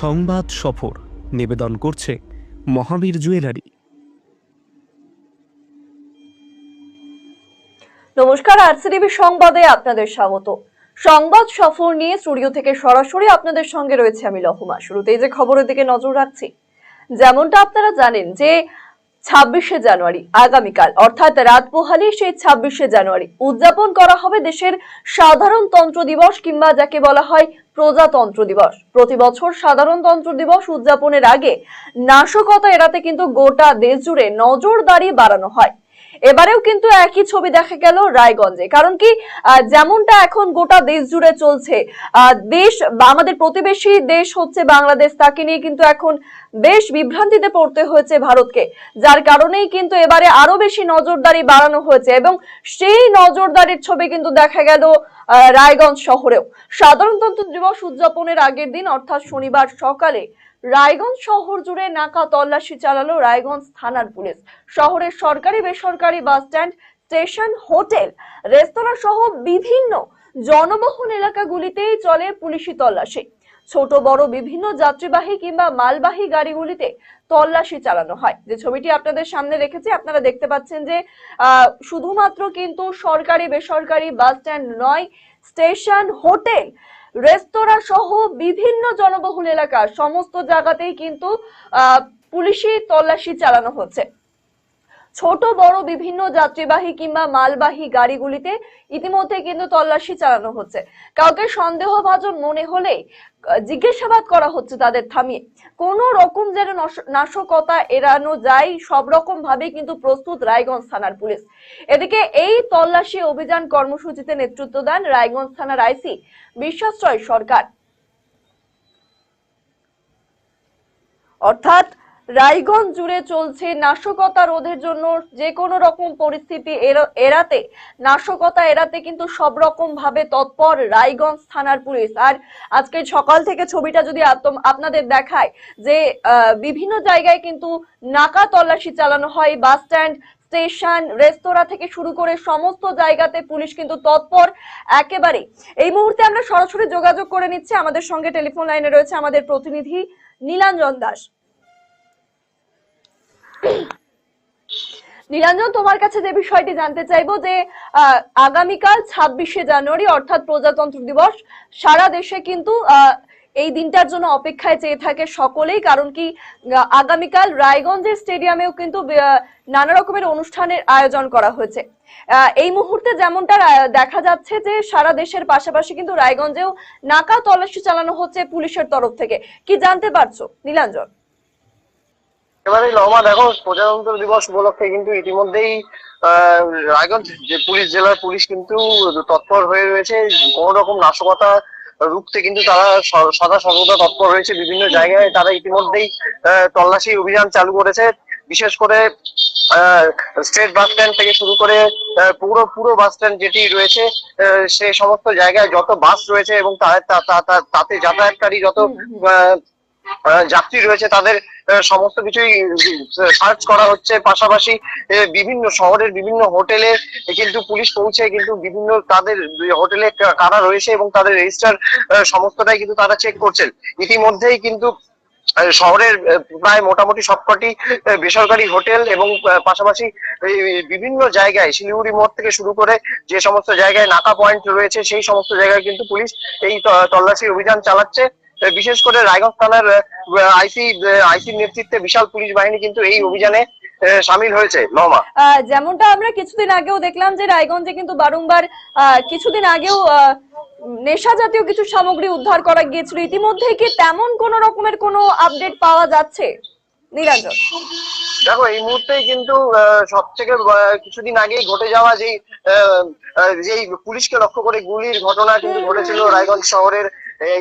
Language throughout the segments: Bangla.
সংবাদ সফর নিবেদন করছে মহাবীর জুয়েলারি। নমস্কার, আরসিটিভি সংবাদে আপনাদের স্বাগত। সংবাদ সফর নিয়ে স্টুডিও থেকে সরাসরি আপনাদের সঙ্গে রয়েছে আমি লহুমা। শুরুতেই যে খবরের দিকে নজর রাখছি, যেমনটা আপনারা জানেন যে ছাব্বিশে জানুয়ারি, আগামীকাল, অর্থাৎ রাত পোহালি সেই ছাব্বিশে জানুয়ারি, উদযাপন করা হবে দেশের সাধারণতন্ত্র দিবস কিংবা যাকে বলা হয় প্রজাতন্ত্র দিবস। প্রতি বছর সাধারণতন্ত্র দিবস উদযাপনের আগে নাশকতা এড়াতে কিন্তু গোটা দেশ জুড়ে নজরদারি বাড়ানো হয়। এবারেও কিন্তু একই ছবি দেখা গেল রায়গঞ্জে। কারণ কি যেমনটা এখন গোটা দেশ জুড়ে চলছে দেশ বা আমাদের প্রতিবেশী দেশ হচ্ছে বাংলাদেশ, তাকে নিয়ে কিন্তু এখন বেশ বিভ্রান্তিতে পড়তে হয়েছে ভারতকে। যার কারণেই কিন্তু এবারে আরও বেশি নজরদারি বাড়ানো হয়েছে এবং সেই নজরদারির ছবি কিন্তু দেখা গেল রায়গঞ্জ শহরেও। সাধারণতন্ত্র দিবস উদযাপনের আগের দিন, অর্থাৎ শনিবার সকালে, রায়গঞ্জ শহর জুড়ে নাকা তল্লাশি চালালো রায়গঞ্জ থানার পুলিশ। শহরের সরকারি, বেসরকারি বাস স্ট্যান্ড, স্টেশন, হোটেল রেস্তোরাঁ সহ বিভিন্ন জনবহুল এলাকাগুলিতেই চলে পুলিশি তল্লাশি। ছোট বড় বিভিন্ন যাত্রীবাহী কিংবা মালবাহী গাড়িগুলিতে তল্লাশি চালানো হয়। যে ছবিটি আপনাদের সামনে রেখেছি আপনারা দেখতে পাচ্ছেন যে শুধুমাত্র কিন্তু সরকারি বেসরকারি বাস স্ট্যান্ড নয় স্টেশন হোটেল রেস্তোরাঁ সহ বিভিন্ন জনবহুল এলাকা সমস্ত জায়গাতেই কিন্তু আহ, পুলিশি তল্লাশি চালানো হচ্ছে। ছোট, বড়, বিভিন্ন যাত্রীবাহী কিংবা মালবাহী গাড়িগুলিতে ইতিমধ্যে কিন্তু তল্লাশি চালানো হচ্ছে। কাউকে সন্দেহভাজন মনে হলে জিজ্ঞাসাবাদ করা হচ্ছে তাদের থামিয়ে। কোন রকম যেন নাশকতা এড়ানো যায়, সব রকম ভাবে কিন্তু প্রস্তুত রায়গঞ্জ থানার পুলিশ। এদিকে এই তল্লাশি অভিযান কর্মসূচিতে নেতৃত্ব দেন রায়গঞ্জ থানার আইসি বিশ্বাশ্রয় সরকার। অর্থাৎ রায়গঞ্জ জুড়ে চলছে নাশকতা রোধের জন্য যে কোনো রকম পরিস্থিতি এড়- এড়াতে, নাশকতা এড়াতে কিন্তু সব রকম ভাবে তৎপর রায়গঞ্জ থানার পুলিশ। আর আজকে সকাল থেকে ছবিটা যদি আপনাদের দেখায় যে বিভিন্ন জায়গায় কিন্তু নাকা তল্লাশি চালানো হয়, বাস স্ট্যান্ড, স্টেশন, রেস্তোরাঁ থেকে শুরু করে সমস্ত জায়গাতে পুলিশ কিন্তু তৎপর একেবারে এই মুহূর্তে আমরা সরাসরি যোগাযোগ করে নিচ্ছি। আমাদের সঙ্গে টেলিফোন লাইনে রয়েছে আমাদের প্রতিনিধি নীলাঞ্জন দাস। নীলাঞ্জন, তোমার কাছে যে বিষয়টি জানতে চাইব যে আগামীকাল ছাব্বিশে জানুয়ারি, অর্থাৎ প্রজাতন্ত্র দিবস, সারা দেশে কিন্তু এই দিনটার জন্য অপেক্ষায় চেয়ে থাকে সকলেই, কারণ কি আগামীকাল রায়গঞ্জের স্টেডিয়ামেও কিন্তু নানা রকমের অনুষ্ঠানের আয়োজন করা হয়েছে। এই মুহূর্তে যেমনটা দেখা যাচ্ছে যে, সারা দেশের পাশাপাশি কিন্তু রায়গঞ্জেও নাকা তল্লাশি চালানো হচ্ছে পুলিশের তরফ থেকে। কি জানতে পারছ, নীলাঞ্জন? এবারে লমা দেখো প্রজাতন্ত্র দিবস উপলক্ষে কিন্তু ইতিমধ্যেই রায়গঞ্জ যে পুলিশ জেলার পুলিশ কিন্তু তৎপর হয়ে রয়েছে। কোন রকম নাশকতা রুখতে কিন্তু তারা সদা সর্বদা তৎপর রয়েছে। বিভিন্ন জায়গায় তারা ইতিমধ্যেই তল্লাশি অভিযান চালু করেছে। বিশেষ করে স্টেট বাস স্ট্যান্ড থেকে শুরু করে পুরো পুরো বাস স্ট্যান্ড যেটি রয়েছে সে সমস্ত জায়গায় যত বাস রয়েছে এবং তাতে যাতায়াতকারী যত যাত্রী রয়েছে, তাদের সমস্ত কিছুই সার্চ করা হচ্ছে। পাশাপাশি বিভিন্ন শহরের বিভিন্ন হোটেলে কিন্তু পুলিশ পৌঁছে কিন্তু বিভিন্ন তাদের হোটেলে কারা রয়েছে এবং তাদের রেজিস্টার সমস্তটাই কিন্তু তারা চেক করছেন। ইতিমধ্যেই কিন্তু শহরের প্রায় মোটামুটি সবকটি বেসরকারি হোটেল এবং পাশাপাশি বিভিন্ন জায়গায়, শিলিগুড়ি মোড় থেকে শুরু করে যে সমস্ত জায়গায় নাকা পয়েন্ট রয়েছে, সেই সমস্ত জায়গায় কিন্তু পুলিশ এই তল্লাশি অভিযান চালাচ্ছে। বিশেষ করে রায়গঞ্জ থানার আইসি আইসির নেতৃত্বে বিশাল পুলিশ বাহিনী কিন্তু এই অভিযানে সামিল হয়েছে। যেমনটা আমরা কিছুদিন আগেও দেখলাম যে রায়গঞ্জে কিন্তু বারংবার কিছুদিন আগেও নেশা জাতীয় কিছু সামগ্রী উদ্ধার করা গিয়েছিল। ইতিমধ্যে কি তেমন কোন রকমের কোনো আপডেট পাওয়া যাচ্ছে? নিরঞ্জন। দেখো এই মুহূর্তে কিন্তু সব থেকে কিছুদিন আগেই ঘটে যাওয়া যেই যেই পুলিশকে লক্ষ্য করে গুলির ঘটনা কিন্তু ঘটেছিল রায়গঞ্জ শহরের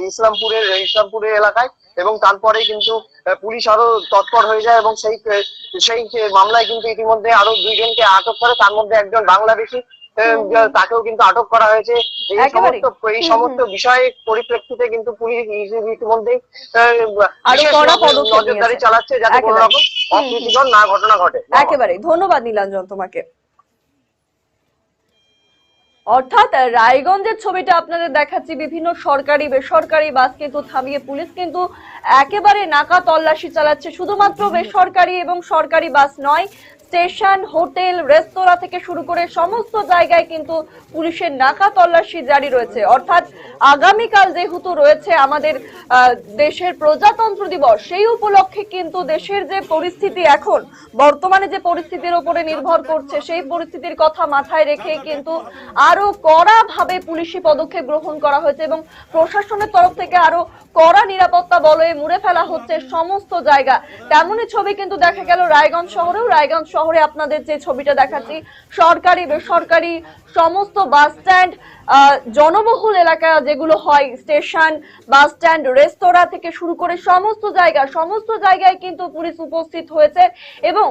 ইসলামপুরের ইসলামপুরের এলাকায় এবং তারপরে কিন্তু পুলিশ আরও তৎপর হয়ে যায় এবং সেই সেই মামলায় কিন্তু ইতিমধ্যে আরও দুইজনকে আটক করে তার মধ্যে একজন বাংলাদেশি তাকেও কিন্তু আটক করা হয়েছে। এই সমস্ত এই সমস্ত বিষয়ের পরিপ্রেক্ষিতে কিন্তু পুলিশ ইতিমধ্যেই নজরদারি চালাচ্ছে যাতে কোনো রকম অপ্রীতিকর না ঘটনা ঘটে। একেবারে। ধন্যবাদ নীলাঞ্জন তোমাকে। অর্থাৎ রায়গঞ্জের ছবিটা আপনাদের দেখাচ্ছি, বিভিন্ন সরকারি, বেসরকারি বাস কিন্তু থামিয়ে পুলিশ কিন্তু একেবারে নাকা তল্লাশি চালাচ্ছে। শুধুমাত্র বেসরকারি এবং সরকারি বাস নয় স্টেশন, হোটেল, রেস্তোরাঁ থেকে শুরু করে সমস্ত জায়গায় কিন্তু পুলিশের নাকা তল্লাশি জারি রয়েছে। অর্থাৎ আগামীকাল যেহেতু রয়েছে আমাদের দেশের প্রজাতন্ত্র দিবস, সেই উপলক্ষে কিন্তু দেশের যে পরিস্থিতি এখন, বর্তমানে যে পরিস্থিতির উপরে নির্ভর করছে, সেই পরিস্থিতির কথা মাথায় রেখে কিন্তু আরও কড়া ভাবে পুলিশি পদক্ষেপ গ্রহণ করা হয়েছে এবং প্রশাসনের তরফ থেকে আরও কড়া নিরাপত্তা বলয়ে মুড়ে ফেলা হচ্ছে সমস্ত জায়গা। তেমনই ছবি কিন্তু দেখা গেল রায়গঞ্জ শহরেও। রায়গঞ্জ শহরে আপনাদের যে ছবিটা দেখাচ্ছি, সরকারি, বেসরকারি, সমস্ত বাস স্ট্যান্ড জনবহুল এলাকা যেগুলো হয়, স্টেশন, বাস স্ট্যান্ড, রেস্তোরাঁ থেকে শুরু করে সমস্ত জায়গা, সমস্ত জায়গায় কিন্তু পুলিশ উপস্থিত হয়েছে এবং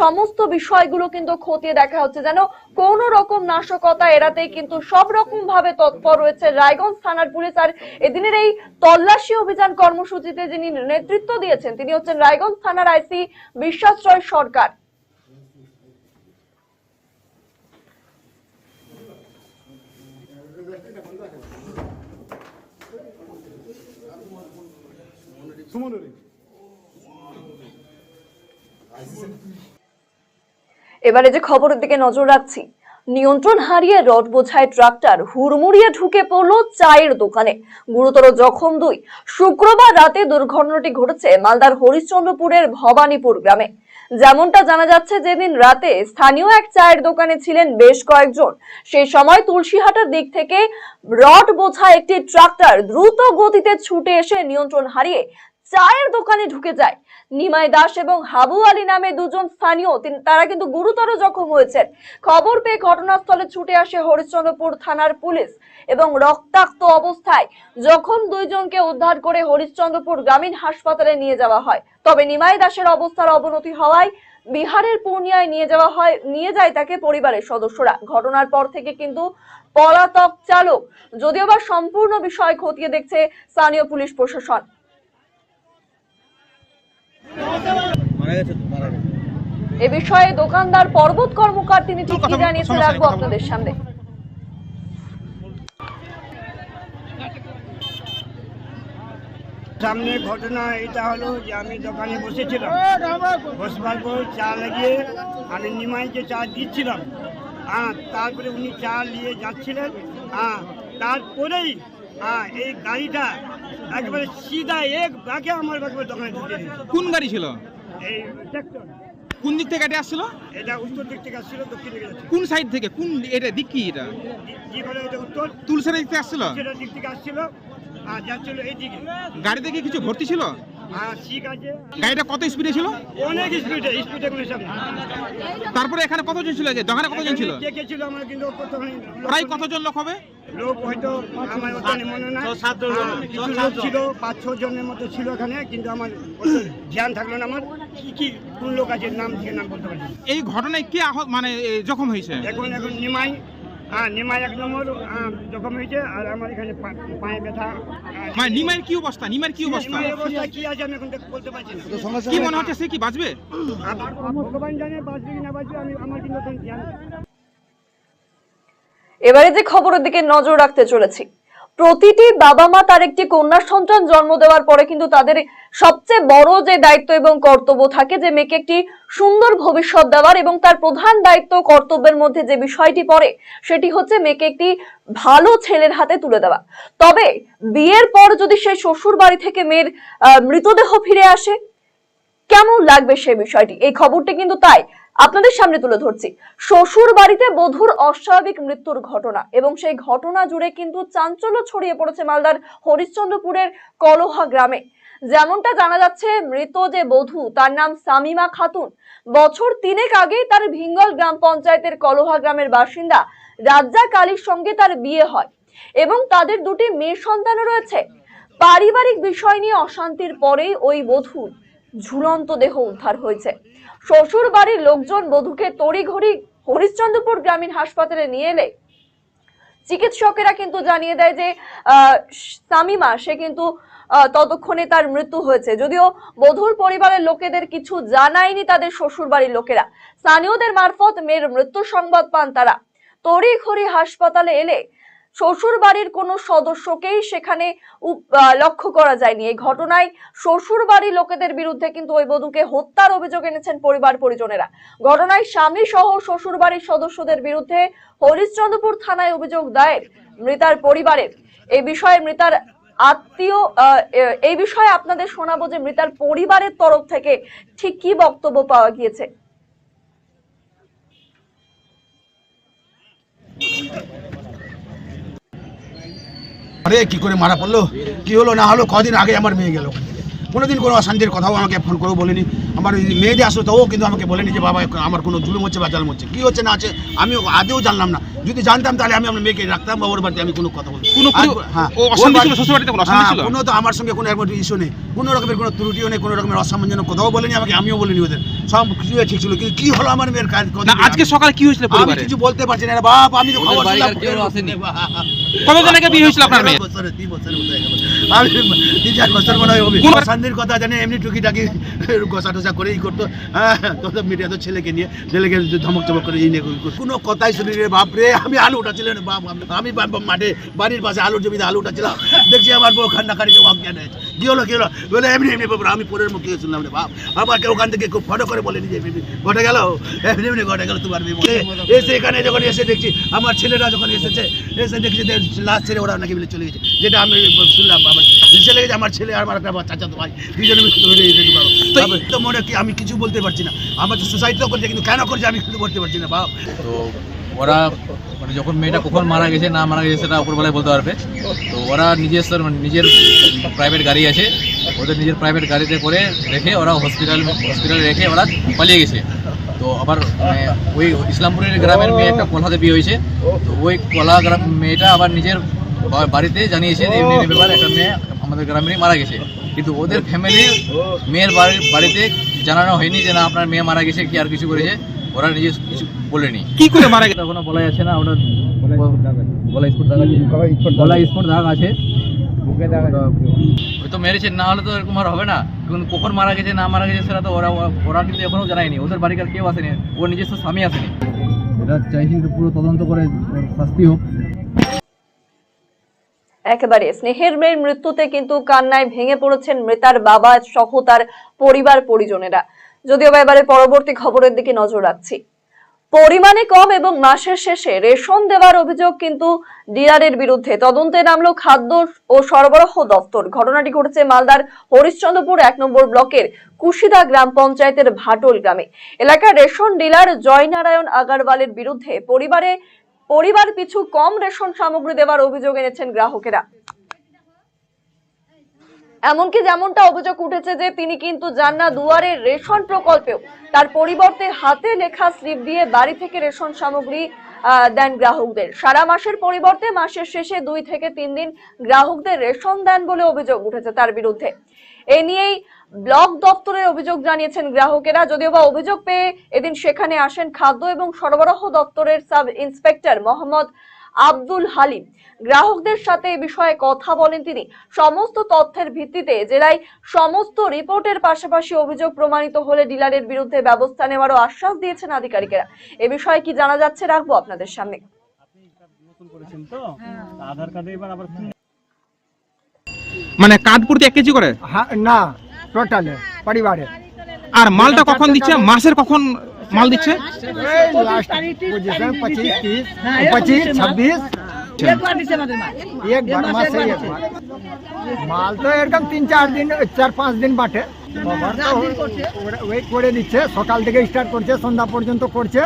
সমস্ত বিষয়গুলো কিন্তু খতিয়ে দেখা হচ্ছে যেন কোন রকম নাশকতা এড়াতেই কিন্তু সব রকম ভাবে তৎপর রয়েছে রায়গঞ্জ থানার পুলিশ। আর এদিনের এই তল্লাশি অভিযান কর্মসূচিতে যিনি নেতৃত্ব দিয়েছেন, তিনি হচ্ছেন রায়গঞ্জ থানার আইসি বিশ্বাস রয় সরকার। এবারে যে খবরের দিকে নজর রাখছি, নিয়ন্ত্রণ হারিয়ে রড বোঝায় ট্রাক্টর, হুড়মুড়িয়ে ঢুকে পড়ল চায়ের দোকানে। গুরুতর জখম দুই। শুক্রবার রাতে দুর্ঘটনাটি ঘটেছে মালদার হরিশ্চন্দ্রপুরের ভবানীপুর গ্রামে। যেমনটা জানা যাচ্ছে, যেদিন রাতে স্থানীয় এক চায়ের দোকানে ছিলেন বেশ কয়েকজন। সেই সময় তুলসীহাটার দিক থেকে রড বোঝা একটি ট্রাক্টর দ্রুত গতিতে ছুটে এসে নিয়ন্ত্রণ হারিয়ে চায়ের দোকানে ঢুকে যায়। নিমাই দাস এবং হাবু আলী নামে দুজন স্থানীয় তারা কিন্তু গুরুতর জখম হয়েছেন। খবর পেয়ে ঘটনাস্থলে ছুটে আসে হরিশ্চন্দ্রপুর থানার পুলিশ। এবং রক্তাক্ত অবস্থায় যখন দুইজনকে উদ্ধার করে হরিশ্চন্দ্রপুর গ্রামীণ হাসপাতালে নিয়ে যাওয়া হয়। তবে নিমাই দাসের অবস্থার অবনতি হওয়ায় বিহারের পূর্ণিয়ায় নিয়ে যাওয়া হয় নিয়ে যায় তাকে পরিবারের সদস্যরা। ঘটনার পর থেকে কিন্তু পলাতক চালক যদিও বা সম্পূর্ণ বিষয় খতিয়ে দেখছে স্থানীয় পুলিশ প্রশাসন। এ বিষয়ে দোকানদার পর্বত কর্মকার তিনি ঠিক কি কথা জানিয়েছে রাখব আপনাদের সামনে। সামনে ঘটনা এটা হলো যে আমি দোকানে বসেছিলাম। বসবার পর চা লাগিয়ে আমি নিমাইকে চা দিচ্ছিলাম। হ্যাঁ তারপরে উনি চা নিয়ে যাচ্ছিলেন। হ্যাঁ তারপরেই হ্যাঁ এই গাড়িটা একবারে সিধা এক বাকে আমার একবার দোকানে ঢুকে কোন গাড়ি ছিল? এই ট্রাক্টর কোন দিক থেকে এটা আসছিল? এটা উত্তর দিক থেকে আসছিল দক্ষিণ দিকে কোন সাইড থেকে? কোন এটা দিক কি এটা? কি বলে এটা উত্তর? তুলসের দিক থেকে আসছিল? সেটা দিক থেকে আসছিল। আর যাচ্ছিল এইদিকে। গাড়িতে কি কিছু ভর্তি ছিল? হ্যাঁ ঠিক আছে। গাড়িটা কত স্পিডে ছিল? অনেক স্পিডে স্পিডে কোনো হিসাব নেই। তারপরে এখানে কতজন ছিল যে? দোকানে কতজন ছিল? দেখেছিল আমার কিন্তু কতখানি প্রায় কতজন লোক হবে? লোক হয়তো আমার ওখানে মনে নাই। হ্যাঁ, কিছু লোক ছিল পাঁচ ছ জনের মতো ছিল এখানে কিন্তু আমার ধ্যান থাকল না আমার। কি কি কোন লোক আছে নাম থেকে নাম বলতে পারছি এই ঘটনায় কে আহত মানে জখম হয়েছে? এখন এখন নিমাই। হ্যাঁ নিমাই এক নম্বর জখম হয়েছে আর আমার এখানে পায়ে ব্যথা মানে নিমাইয়ের কি অবস্থা? নিমাইয়ের কি অবস্থা? কি আছে আমি এখন বলতে পারছি না। কি মনে হচ্ছে সে কি বাঁচবে? ভগবান জানে বাঁচবে কি না বাঁচবে আমি আমার কিন্তু এখন ধ্যান এবারে যে খবরের দিকে নজর রাখতে চলেছি প্রতিটি বাবা মা তার একটি কন্যা সন্তান জন্ম দেওয়ার পরে কিন্তু তাদের সবচেয়ে বড় যে দায়িত্ব এবং কর্তব্য থাকে যে মেয়েকে একটি সুন্দর ভবিষ্যৎ দেওয়ার এবং তার প্রধান দায়িত্ব কর্তব্যের মধ্যে যে বিষয়টি পড়ে, সেটি হচ্ছে মেয়েকে একটি ভালো ছেলের হাতে তুলে দেওয়া। তবে বিয়ের পর যদি সেই শ্বশুর বাড়ি থেকে মেয়ের মৃতদেহ ফিরে আসে, কেমন লাগবে সে বিষয়টি? এই খবরটি কিন্তু তাই। আপনাদের সামনে তুলে ধরছি। শ্বশুর বাড়িতে বধুর অস্বাভাবিক মৃত্যুর ঘটনা এবং সেই ঘটনা জুড়ে কিন্তু চাঞ্চল্য ছড়িয়ে পড়েছে মালদার হরিশ্চন্দ্রপুরের কলোহা গ্রামে। যেমনটা জানা যাচ্ছে, মৃত যে বধূ, তার নাম সামিমা খাতুন। বছর তিনেক আগেই তার ভিঙ্গল গ্রাম পঞ্চায়েতের কলোহা গ্রামের বাসিন্দা রাজ্জাক আলীর সঙ্গে তার বিয়ে হয় এবং তাদের দুটি মেয়ে সন্তানও রয়েছে। পারিবারিক বিষয় নিয়ে অশান্তির পরেই ওই বধূর ঝুলন্ত দেহ উদ্ধার হয়েছে। শ্বশুর বাড়ির লোকজন বধূকে তড়িঘড়ি হরিশ্চন্দ্রপুর গ্রামীণ হাসপাতালে নিয়ে এলে। চিকিৎসকেরা কিন্তু জানিয়ে দেয় যে সামিমা সে কিন্তু ততক্ষণে তার মৃত্যু হয়েছে। যদিও বধূর পরিবারের লোকেদের কিছু জানায়নি তাদের শ্বশুর বাড়ির লোকেরা। স্থানীয়দের মারফত মেয়ের মৃত্যু সংবাদ পান তারা। তড়িঘড়ি হাসপাতালে এলে শ্বশুর বাড়ির কোনো সদস্যকেই সেখানে লক্ষ্য করা যায়নি। এই ঘটনায় শ্বশুর বাড়ির লোকেদের বিরুদ্ধে কিন্তু ওই বধূকে হত্যার অভিযোগ এনেছেন পরিবার পরিজনেরা। ঘটনায় স্বামী সহ শ্বশুর বাড়ির সদস্যদের বিরুদ্ধে হরিশ্চন্দ্রপুর থানায় অভিযোগ দায়ের মৃতার পরিবারের। এই বিষয়ে মৃতার আত্মীয় এই বিষয়ে আপনাদের শোনাবো যে মৃতার পরিবারের তরফ থেকে ঠিক কি বক্তব্য পাওয়া গিয়েছে। আরে, কি করে মারা পড়ল? কি হলো, না হলো, কদিন আগে আমার মেয়ে গেল কোনোদিন কোনো অশান্তির কথাও আমাকে ফোন করেও বলেনি। আমার মেয়েদের আসলো তো ও কিন্তু আমাকে বলেনি যে, বাবা, আমার কোনো জুলুম হচ্ছে বা জালম হচ্ছে। কী হচ্ছে, না আছে আমি আদেও জানলাম না। যদি জানতাম তাহলে আমি আমার মেয়েকে রাখতাম বা ওর বাড়িতে আমি কোনো কথা বলি কোনো শ্বশুর বাড়িতে কোনো তো আমার সঙ্গে কোনো একবার ইস্যু নেই। কোনো রকমের কোনো ত্রুটিও নেই কোনো রকমের অসামঞ্জন্য কথাও বলেনি আমাকে আমিও বলিনি ওদের। সব কিছু ঠিক ছিল। কিন্তু কি হলো আমার মেয়ের কাজ? আজকে সকালে কি হয়েছিল আমি কিছু বলতে পারছি না। বাপ আমি তো খবর শুনলাম। কতদিন আগে বিয়ে হয়েছিল আপনার মেয়ে? হয়ে গেল। আমি তিন চার বছর মনে হয় শান্তির কথা জানে এমনি টুকিটাকি গোসা টোসা করেই করতো। হ্যাঁ তো তো মিডিয়া তো ছেলেকে নিয়ে ছেলেকে ধমক চমক করে এই নিয়ে কোনো কথাই শুনি রে বাপ রে। আমি আলু উঠাচ্ছিলাম রে আমি- মাঠে বাড়ির পাশে আলুর জমিতে আলু উঠাচ্ছিলাম দেখছি আমার বউ খান্ডাখানিতে অজ্ঞান হয়েছে। কি হলো কি হলো? বলে এমনি এমনি ব্যাপার আমি পরের মুখে শুনলাম রে বাপ। আমাকে ওখান থেকে খুব ফটো করে বলে নিজে ঘটে গেল? এমনি এমনি ঘটে গেল তোমার এসে এখানে যখন এসে দেখছি আমার ছেলেরা যখন এসেছে এসে দেখছি লাস্ট ছেলে ওরা নাকি বলে চলে গেছে। যেটা আমি শুনলাম আমার ছেলে গেছে আমার ছেলে আর আমার একটা চাচা তো ভাই দুজনে তো মনে কি আমি কিছু বলতে পারছি না। আমার তো সুসাইড তো করছে কিন্তু কেন করছে আমি কিন্তু বলতে পারছি না বাপ। তো ওরা মানে যখন মেয়েটা কখন মারা গেছে, না মারা গেছে সেটা উপরবেলায় বলতে পারবে। তো ওরা নিজের মানে নিজের প্রাইভেট গাড়ি আছে, ওদের নিজের প্রাইভেট গাড়িতে করে রেখে ওরা হসপিটাল হসপিটালে রেখে ওরা পালিয়ে গেছে। তো আবার মানে ওই ইসলামপুরের গ্রামের মেয়ে একটা কলহাতে বিয়ে হয়েছে। তো ওই কলা গ্রাম মেয়েটা আবার নিজের বাড়িতে জানিয়েছে যে ব্যাপার, একটা মেয়ে আমাদের গ্রামেরই মারা গেছে। কিন্তু ওদের ফ্যামিলির মেয়ের বাড়ির বাড়িতে জানানো হয়নি যে না, আপনার মেয়ে মারা গেছে, কি আর কিছু করেছে। ওরা নিজে কিছু বলেনি। কি করে মারা গেছে এখনও বলা যাচ্ছে না ওটা গলা স্পট দাগ আছে। গলা স্পট দাগ আছে। বুকে দাগ ওই তো মেরেছে না হলে তো এরকম আর হবে না। কিন্তু কখন মারা গেছে না মারা গেছে সেটা তো ওরা ওরা কিন্তু এখনও জানায়নি। ওদের বাড়িকার কেউ আসেনি ওর নিজস্ব স্বামী আসেনি। এটা চাইছি যে পুরো তদন্ত করে ওর শাস্তি হোক। একেবারে স্নেহের মেয়ের মৃত্যুতে কিন্তু কান্নায় ভেঙে পড়েছেন মৃতার বাবা সহ তার পরিবার পরিজনেরা। যদিও এবারে পরবর্তী খবরের দিকে নজর রাখছি। পরিমাণে কম এবং মাসের শেষে রেশন দেওয়ার অভিযোগ কিন্তু ডিলারের বিরুদ্ধে। তদন্তে নামলো খাদ্য ও সরবরাহ দপ্তর। ঘটনাটি ঘটেছে মালদার হরিশ্চন্দ্রপুর এক নম্বর ব্লকের কুশিদা গ্রাম পঞ্চায়েতের ভাটল গ্রামে। এলাকার রেশন ডিলার জয়নারায়ণ আগারওয়ালের বিরুদ্ধে পরিবারে পরিবার পিছু কম রেশন সামগ্রী দেওয়ার অভিযোগ এনেছেন গ্রাহকেরা। এমনকি যেমনটা অভিযোগ উঠেছে যে তিনি কিন্তু যান না দুয়ারের রেশন প্রকল্পেও তার পরিবর্তে হাতে লেখা স্লিপ দিয়ে বাড়ি থেকে রেশন সামগ্রী দেন গ্রাহকদের। সারা মাসের পরিবর্তে মাসের শেষে দুই থেকে তিন দিন গ্রাহকদের রেশন দেন বলে অভিযোগ উঠেছে তার বিরুদ্ধে। এ নিয়েই ব্লক দপ্তরে অভিযোগ জানিয়েছেন গ্রাহকেরা। যদিও বা অভিযোগ পেয়ে এদিন সেখানে আসেন খাদ্য এবং সরবরাহ দপ্তরের সাব ইন্সপেক্টর মোহাম্মদ আব্দুল হালিম। গ্রাহকদের সাথে এ বিষয়ে কথা বলেন তিনি। সমস্ত তথ্যের ভিত্তিতে জেলায় সমস্ত রিপোর্টের পাশাপাশি অভিযোগ প্রমাণিত হলে ডিলারের বিরুদ্ধে ব্যবস্থা নেওয়ারও আশ্বাস দিয়েছেন আধিকারিকেরা। এ বিষয়ে কি জানা যাচ্ছে রাখব আপনাদের সামনে। মানে কার্ড প্রতি এক কেজি করে? হ্যাঁ না টোটালে পরিবারে। আর মালটা কখন দিচ্ছে? মাসের কখন মাল দিচ্ছে এই লাস্ট পজিশন পঁচিশ तीस पच्चीस छब्बीस एक बार मास से एक बार মাল তো এরকম তিন চার দিন চার পাঁচ দিন বাটে খবর তো ওরা- ওই করে দিচ্ছে সকাল থেকে স্টার্ট করছে সন্ধ্যা পর্যন্ত করছে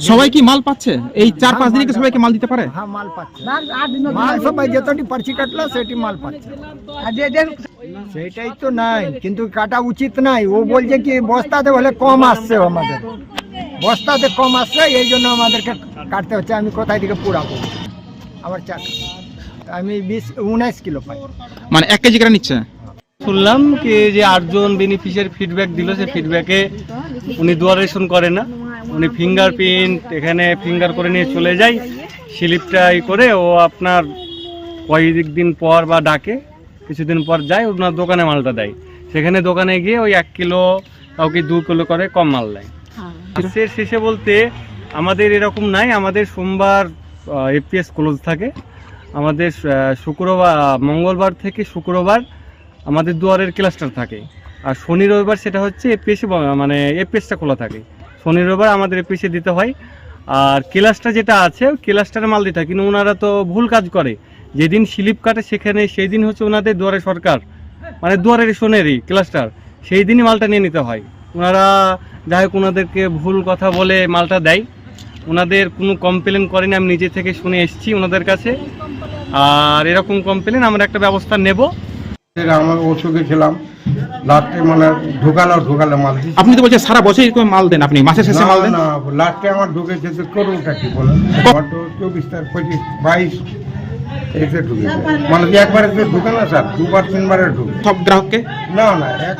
সবাই কি মাল পাচ্ছে এই চার পাঁচ দিনে কি সবাইকে মাল দিতে পারে হ্যাঁ মাল পাচ্ছে মাল সবাই যতটি পার্চি কাটলো সেটি মাল পাচ্ছে সেটাই তো নাই কিন্তু কাটা উচিত নাই ও বলছে কি বস্তাতে বলে কম আসছে আমাদের বস্তাতে কম আসছে এই জন্য আমাদেরকে কাটতে হচ্ছে। আমি কোথায় থেকে পুরাবো? আমার চাকা আমি বিশ উনিশ কিলো পাই। মানে এক কেজি করে নিচ্ছে? শুনলাম কি যে আটজন বেনিফিশিয়ারি ফিডব্যাক দিল সে ফিডব্যাকে উনি দুয়ারেশন করে না। উনি ফিঙ্গারপ্রিন্ট এখানে ফিঙ্গার করে নিয়ে চলে যায় স্লিপটা ই করে ও আপনার কয়েক দিন পর বা ডাকে কিছুদিন পর যায় ওনার দোকানে মালটা দেয়। সেখানে দোকানে গিয়ে ওই এক কিলো কাউকে দু কিলো করে কম মাল দেয়। সে শেষে বলতে আমাদের এরকম নাই, আমাদের সোমবার এপিএস ক্লোজ থাকে। আমাদের শুক্রবার মঙ্গলবার থেকে শুক্রবার আমাদের দুয়ারের ক্লাস্টার থাকে। আর শনি, রবিবার সেটা হচ্ছে এপিএসে মানে এপিএসটা খোলা থাকে। শনি, রবিবার আমাদের এপিএসে দিতে হয়। আর ক্লাসটা যেটা আছে ক্লাসটারে মাল দিতে হয় কিন্তু ওনারা তো ভুল কাজ করে। যেদিন স্লিপ কাটে সেখানে সেই দিন হচ্ছে ওনাদের দুয়ারে সরকার। মানে দুয়ারের শোনেরই ক্লাস্টার সেই দিনই মালটা নিয়ে নিতে হয়। ওনারা যাই হোক ওনাদেরকে ভুল কথা বলে মালটা দেয়। ওনাদের কোনো কমপ্লেন করেনি আমি নিজে থেকে শুনে এসেছি ওনাদের কাছে। আর এরকম কমপ্লেন আমরা একটা ব্যবস্থা নেব। আমার ওষুধে ছিলাম লাস্টে মানে ঢুকালো ঢুকালো মাল। আপনি তো বলছেন সারা বছর এরকম মাল দেন আপনি মাসের শেষে মাল দেন? না লাস্টে আমার ঢুকেছে তো করুনটা কি বলে আমার তো চব্বিশ তারিখ পঁচিশ বাইশ। এসে ঢুকেছে মানে একবারে তো ঢুকে না স্যার দুবার তিনবারে ঢুকে। সব গ্রাহককে? না না এক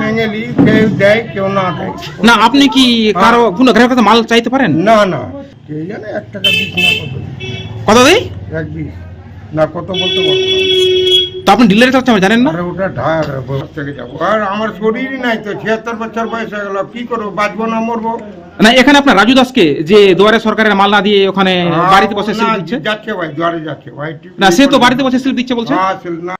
মেঙেলি কেউ দেয় কেউ না দেয়। না আপনি কি কারও কোনো গ্রাহকের কাছে মাল চাইতে পারেন? না না। কে জানে এক টাকা দিস না কত? কত দিই? এক বিশ। না কত বলতে পারব আপনি ডিলারের কাছে জানেন না। আরে ওটা ঢাক বস থেকে যাব আর আমার শরীরই নাই তো ছিয়াত্তর বছর বয়স হয়ে গেল কি করব? বাঁচবো না মরবো? না এখানে আপনার রাজু দাসকে যে দুয়ারে সরকারের মাল না দিয়ে ওখানে বাড়িতে বসে সিল দিচ্ছে? যাচ্ছে ভাই দুয়ারে যাচ্ছে। ভাই না সে তো বাড়িতে বসে সিল দিচ্ছে বলছে? হ্যাঁ, সিল না।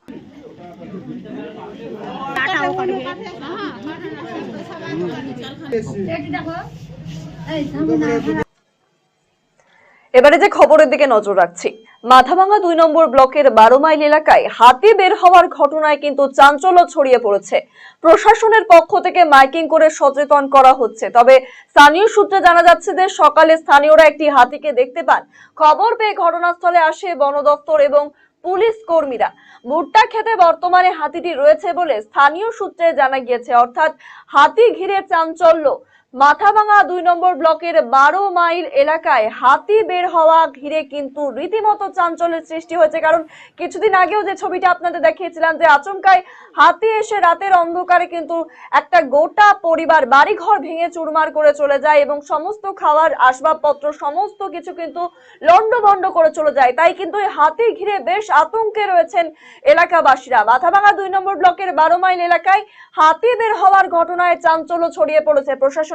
এবারে যে খবরের দিকে নজর রাখছি মাথাভাঙ্গা দুই নম্বর ব্লকের বারো মাইল এলাকায় হাতি বের হওয়ার ঘটনায় কিন্তু চাঞ্চল্য ছড়িয়ে পড়েছে। প্রশাসনের পক্ষ থেকে মাইকিং করে সচেতন করা হচ্ছে। তবে স্থানীয় সূত্রে জানা যাচ্ছে যে সকালে স্থানীয়রা একটি হাতিকে দেখতে পান। খবর পেয়ে ঘটনাস্থলে আসে বন দপ্তর এবং পুলিশ কর্মীরা। ভুট্টা খেতে বর্তমানে হাতিটি রয়েছে বলে স্থানীয় সূত্রে জানা গিয়েছে। অর্থাৎ হাতি ঘিরে চাঞ্চল্য। মাথাভাঙা দুই নম্বর ব্লকের বারো মাইল এলাকায় হাতি বের হওয়া ঘিরে কিন্তু রীতিমতো চাঞ্চল্যের সৃষ্টি হয়েছে। কারণ কিছুদিন আগেও যে ছবিটা আপনাদের দেখিয়েছিলাম যে আচমকায় হাতি এসে রাতের অন্ধকারে কিন্তু একটা গোটা পরিবার বাড়িঘর ভেঙে চুরমার করে চলে যায় এবং সমস্ত খাওয়ার আসবাবপত্র, সমস্ত কিছু কিন্তু লন্ডভন্ড করে চলে যায়। তাই কিন্তু এই হাতি ঘিরে বেশ আতঙ্কে রয়েছেন এলাকাবাসীরা। মাথাভাঙা দুই নম্বর ব্লকের বারো মাইল এলাকায় হাতি বের হওয়ার ঘটনায় চাঞ্চল্য ছড়িয়ে পড়েছে।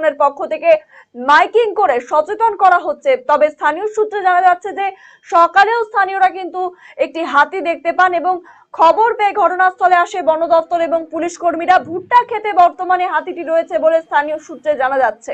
প্রশাসনের পক্ষ থেকে মাইকিং করে সচেতন করা হচ্ছে। তবে স্থানীয় সূত্রে জানা যাচ্ছে যে, সকালেও স্থানীয়রা কিন্তু একটি হাতি দেখতে পান এবং খবর পেয়ে ঘটনাস্থলে আসে বন দপ্তর এবং পুলিশ কর্মীরা ভুট্টা খেতে বর্তমানে হাতিটি রয়েছে বলে স্থানীয় সূত্রে জানা যাচ্ছে।